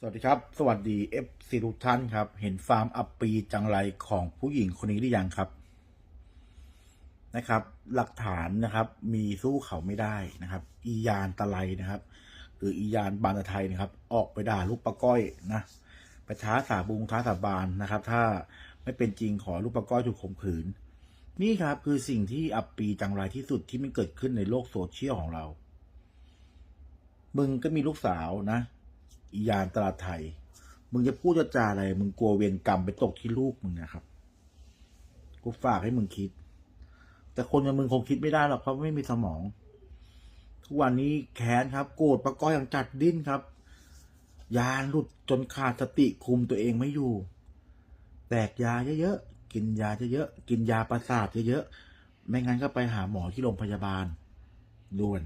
สวัสดีครับ สวัสดีเอฟซีทุกท่านครับ เห็นฟาร์มอัปปีจังไรของผู้หญิงคนนี้หรือยังครับนะครับ หลักฐานนะครับ มีสู้เขาไม่ได้นะครับ อียานตะไลนะครับ หรืออียานบานตะไทยนะครับ ออกไปด่าลูกปะก้อยนะไปท้าสาบุงท้าสาบานนะครับ ถ้าไม่เป็นจริงขอลูกปะก้อยถูกข่มขืน นี่ครับคือสิ่งที่อับปีจังไรที่สุดที่มันเกิดขึ้นในโลกโซเชียลของเรา มึงก็มีลูกสาวนะ อียานตลาดไทย มึงจะพูดจะจาอะไร มึงกลัวเวรกรรมไปตกที่ลูกมึงนะครับ กูฝากให้มึงคิด แต่คนอย่างมึงคงคิดไม่ได้หรอกเพราะไม่มีสมอง ทุกวันนี้แค้นครับ โกรธประก้อยอย่างจัดดิ้นครับ ยาหลุดจนขาดสติคุมตัวเองไม่อยู่ แตกยาเยอะๆ กินยาเยอะๆ กินยาประสาทเยอะๆ ไม่งั้นก็ไปหาหมอที่โรงพยาบาลด่วน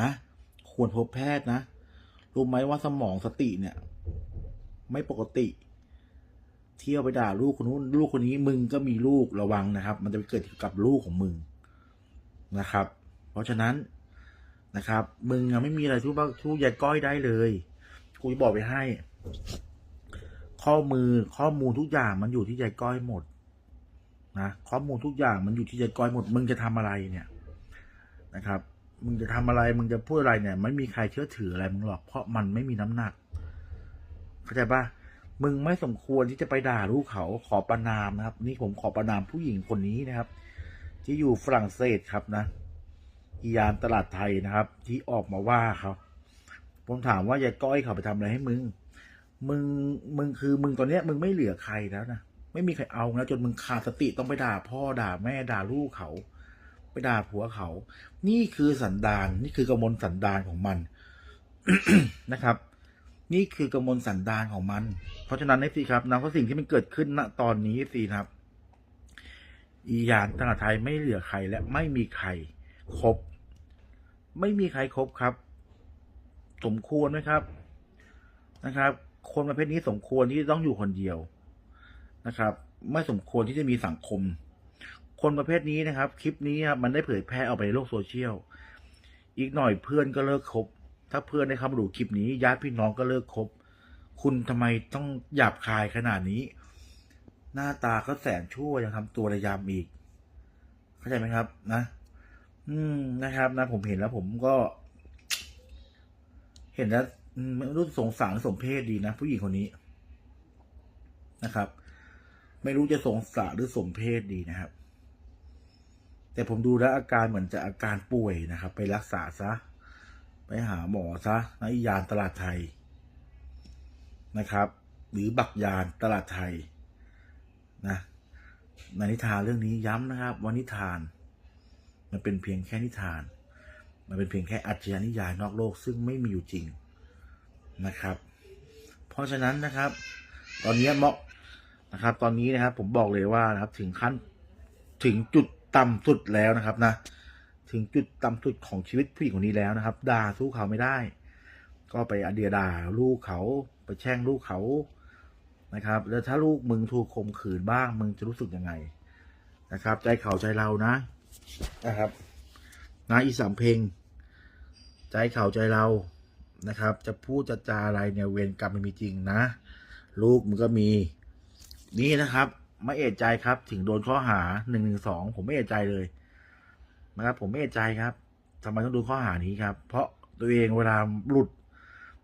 นะ ควรพบแพทย์นะ รู้ไหมว่าสมองสติเนี่ย ไม่ปกติ เที่ยวไปด่าลูกคนนู้นลูกคนนี้มึงก็มีลูกระวังนะครับ มันจะไปเกิดกับลูกของมึงนะครับ เพราะฉะนั้นนะครับ มึงไม่มีอะไรทุบทุยายก้อยได้เลยกูจะบอกไปให้ ข้อมือข้อมูลทุกอย่างมันอยู่ที่ยายก้อยหมดนะข้อมูลทุกอย่างมันอยู่ที่ยายก้อยหมด มึงจะทำอะไรเนี่ยนะครับ มึงจะทำอะไร มึงจะพูดอะไรเนี่ย ไม่มีใครเชื่อถืออะไรมึงหรอก เพราะมันไม่มีน้ำหนัก เข้าใจปะมึงไม่สมควรที่จะไปด่าลูกเขาขอประนามนะครับ นี่ผมขอประนามผู้หญิงคนนี้นะครับ ที่อยู่ฝรั่งเศสครับนะอียานตลาดไทยนะครับ ที่ออกมาว่าเขาผมถามว่ายายก้อยเขาไปทำอะไรให้มึง มึง มึงคือมึงตอนเนี้ย มึงไม่เหลือใครแล้วนะ ไม่มีใครเอาแล้วจนมึงขาดสติต้องไปด่าพ่อด่าแม่ด่าลูกเขา ไปด่าผัวเขา นี่คือสันดาน นี่คือกระมวลสันดานของมันนะครับ นี่คือกระมวลสันดานของมัน เพราะฉะนั้นไอ้สิครับนะเพราะสิ่งที่มันเกิดขึ้นณตอนนี้สิครับ อียานตลาดไทยไม่เหลือใครและไม่มีใครครบ ไม่มีใครครบครับ สมควรไหมครับนะครับ คนประเภทนี้สมควรที่จะต้องอยู่คนเดียวนะครับ ไม่สมควรที่จะมีสังคม คนประเภทนี้นะครับ คลิปนี้ครับมันได้เผยแพร่ออกไปในโลกโซเชียล อีกหน่อยเพื่อนก็เลิกคบ ถ้าเพื่อนได้เข้ามาดูคลิปนี้ญาติพี่น้องก็เลิกคบ คุณทำไมต้องหยาบคายขนาดนี้ หน้าตาก็แสนชั่วยังทำตัวระยำอีก เข้าใจไหมครับนะ อืมนะครับนะผมเห็นแล้วผมก็ เห็นแล้วรู้สงสารสมเพศดีนะ ผู้หญิงคนนี้นะครับ ไม่รู้จะสงสารหรือสมเพศดีนะครับ แต่ผมดูแล้วอาการเหมือนจะอาการป่วยนะครับ ไปรักษาซะ ไปหาหมอซะนยานตลาดไทยนะครับ หรือบักยานตลาดไทยนะในนิทานเรื่องนี้ย้ำนะครับว่านิทาน มันเป็นเพียงแค่นิทาน มันเป็นเพียงแค่อัจฉริยนิยายนอกโลกซึ่งไม่มีอยู่จริงนะครับ เพราะฉะนั้นนะครับ ตอนนี้เหมาะนะครับ ตอนนี้นะครับผมบอกเลยว่านะครับถึงขั้นถึงจุด ต่ำสุดแล้วนะครับนะ ถึงจุดต่ำสุดของชีวิตผู้หญิงคนนี้แล้วนะครับ ด่าสู้เขาไม่ได้ ก็ไปอเดียด่าลูกเขาไปแช่งลูกเขานะครับ แล้วถ้าลูกมึงถูกข่มขืนบ้าง มึงจะรู้สึกยังไงนะครับ ใจเขาใจเรานะนะครับนะอีสามเพลง ใจเขาใจเรานะครับ จะพูดจะจาอะไรเนี่ยเวรกรรมมันมีจริงนะ ลูกมึงก็มี นี่นะครับ ไม่เอะใจครับ ถึงโดนข้อหาหนึ่งหนึ่งสองผมไม่เอะใจเลยนะครับ ผมไม่เอะใจครับทำไมต้องโดนข้อหานี้ครับ เพราะตัวเองเวลาหลุด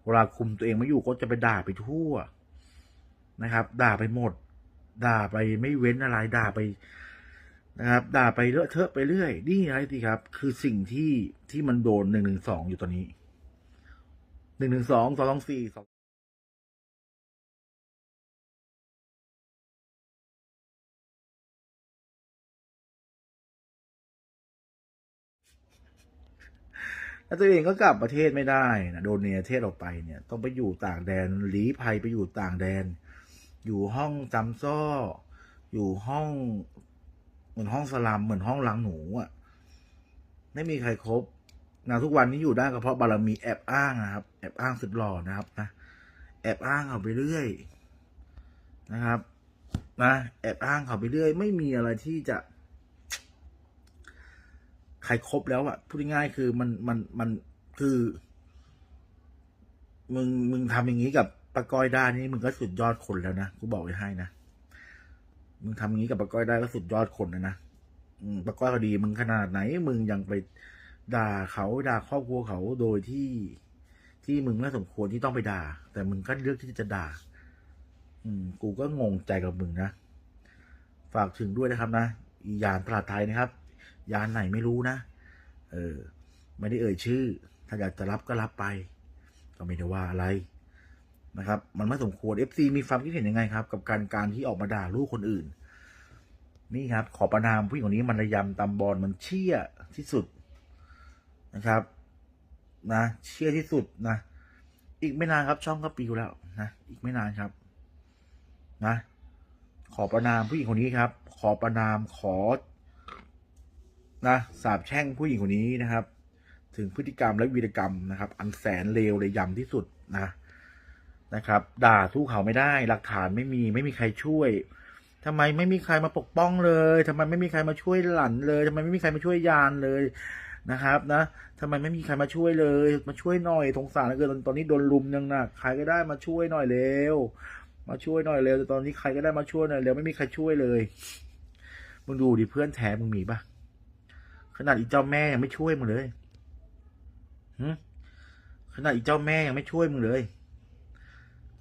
เวลาคุมตัวเองไม่อยู่ก็จะไปด่าไปทั่วนะครับ ด่าไปหมด ด่าไปไม่เว้นอะไร ด่าไปนะครับ ด่าไปเลอะเทอะไปเรื่อย นี่อะไงสิครับ คือสิ่งที่ที่มันโดนหนึ่งหนึ่งสองอยู่ตอนนี้หนึ่งหนึ่งสองสองสองสี่สอง แล้วตัวเองก็กลับประเทศไม่ได้นะโดนเนรเทศออกไปเนี่ย ต้องไปอยู่ต่างแดนหลีภัยไปอยู่ต่างแดน อยู่ห้องจำซ้อ อยู่ห้อง เหมือนห้องสลัมเหมือนห้องลังหนูอะ ไม่มีใครครบนะทุกวันนี้อยู่ได้ก็เพราะบารมีแอบอ้างนะครับ แอบอ้างสุดหล่อนะครับนะแอบอ้างเขาไปเรื่อยนะครับ นะแอบอ้างเขาไปเรื่อย ไม่มีอะไรที่จะ ใครครบแล้วอะพูดง่ายๆคือมันมันมันคือ มึงมึงทำอย่างนี้กับปะก้อยได้นี่มึงก็สุดยอดคนแล้วนะกูบอกไว้ให้นะมึงทำอย่างนี้กับปะก้อยได้ก็สุดยอดคนแล้วนะปะก้อยก็ดีมึงขนาดไหน มึงยังไปด่าเขาด่าครอบครัวเขาโดยที่ที่มึงไม่สมควรที่ต้องไปด่า แต่มึงก็เลือกที่จะด่า อืม กูก็งงใจกับมึงนะ ฝากถึงด้วยนะครับนะ อียานตลาดไทยนะครับ ยานไหนไม่รู้นะ เออ ไม่ได้เอ่ยชื่อ ถ้าอยากจะรับก็รับไป ก็ไม่ได้ว่าอะไรนะครับ มันไม่สมควร FC มีความคิดเห็นยังไงครับ กับการการที่ออกมาด่าลูกคนอื่น นี่ครับ ขอประนามผู้หญิงคนนี้มันระยำตำบอลมันเชี่ยที่สุดนะครับ นะเชี่ยที่สุดนะ อีกไม่นานครับ ช่องก็ปิวแล้วนะ อีกไม่นานครับ นะ ขอประนามผู้หญิงคนนี้ครับ ขอประนามขอ นะสาบแช่งผู้หญิงคนนี้นะครับ ถึงพฤติกรรมและวีรกรรมนะครับ อันแสนเลวเลยยำที่สุดนะนะครับ ด่าสู้เขาไม่ได้หลักฐานไม่มีไม่มีใครช่วยทำไมไม่มีใครมาปกป้องเลยทำไมไม่มีใครมาช่วยหลันเลยทำไมไม่มีใครมาช่วยยานเลยนะครับนะทำไมไม่มีใครมาช่วยเลย มาช่วยหน่อยสงสารเหลือเกินตอนนี้โดนลุมยังหนักใครก็ได้มาช่วยหน่อยเร็วมาช่วยหน่อยเร็วแต่ตอนนี้ใครก็ได้มาช่วยหน่อยเร็วไม่มีใครช่วยเลยมึงดูดิเพื่อนแท้มึงมีปะ นาดอีเจ้าแม่ยังไม่ช่วยมึงเลยขนาดอีเจ้าแม่ยังไม่ช่วยมึงเลย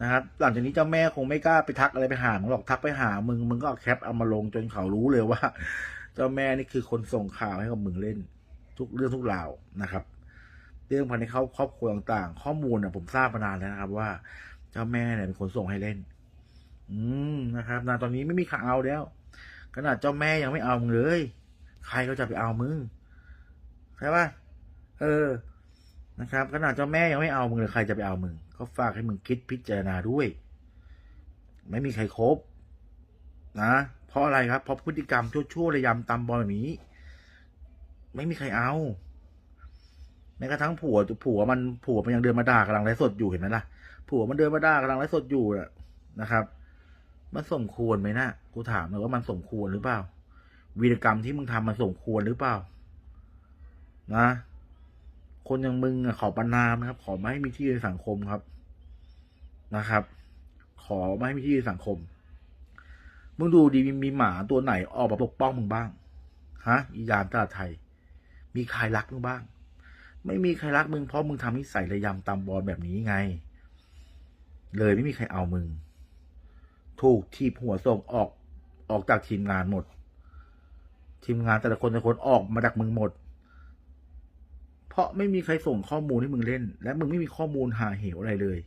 นะครับหลังจากนี้เจ้าแม่คงไม่กล้าไปทักอะไรไปหามึงหรอกทักไปหามึงมึงก็เอาแคปเอามาลงจนเขารู้เลยว่า เจ้าแม่นี่คือคนส่งข่าวให้กับมึงเล่น ทุกเรื่องทุกราวนะครับ เรื่องภายในเขาครอบครัวต่างๆ ข้อมูลนะผมทราบมานานแล้วนะครับ ว่า เจ้าแม่เนี่ยเป็นคนส่งให้เล่น อืมนะครับนะตอนนี้ไม่มีใครเอาแล้วขนาดเจ้าแม่ยังไม่เอามึงเลย ใครก็จะไปเอามึงใช่ป่ะเออ นะครับขนาดเจ้าแม่ยังไม่เอามึงเลยใครจะไปเอามึงก็ฝากให้มึงคิดพิจารณาด้วย ไม่มีใครครบนะเพราะอะไรครับเพราะพฤติกรรมชั่วๆระยำตำบอลแบบนี้ ไม่มีใครเอาแม้กระทั่งผัวผัวมันผัวมันยังเดินมาด่ากำลังไลฟ์สดอยู่เห็นไหมล่ะผัวมันเดินมาด่ากำลังไลฟ์สดอยู่นะครับ มันสมควรไหมนะกูถามเลยว่ามันสมควรหรือเปล่า วีรกรรมที่มึงทำมันสมควรหรือเปล่า นะ คนอย่างมึงขอประนามนะครับ ขอไม่ให้มีที่ในสังคมครับนะครับ ขอไม่ให้มีที่ในสังคม มึงดูดีมีมีหมาตัวไหนออกมาปกป้องมึงบ้างฮะอียามตลาดไทย มีใครรักมึงบ้าง ไม่มีใครรักมึงเพราะมึงทำนิสัยระยำตำบอลแบบนี้ไง เลยไม่มีใครเอามึง ถูกทีบหัวส่งออกออกจากทีมงานหมด ทีมงานแต่ละคนแต่ละคนออกมาดักมึงหมด เพราะไม่มีใครส่งข้อมูลให้มึงเล่น และมึงไม่มีข้อมูลหาเหวอะไรเลย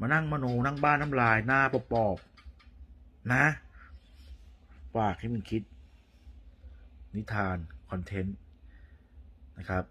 มานั่งมโนนั่งบ้านน้ำลายหน้าปอบๆนะฝากให้มึงคิด นิทาน คอนเทนต์ นะครับ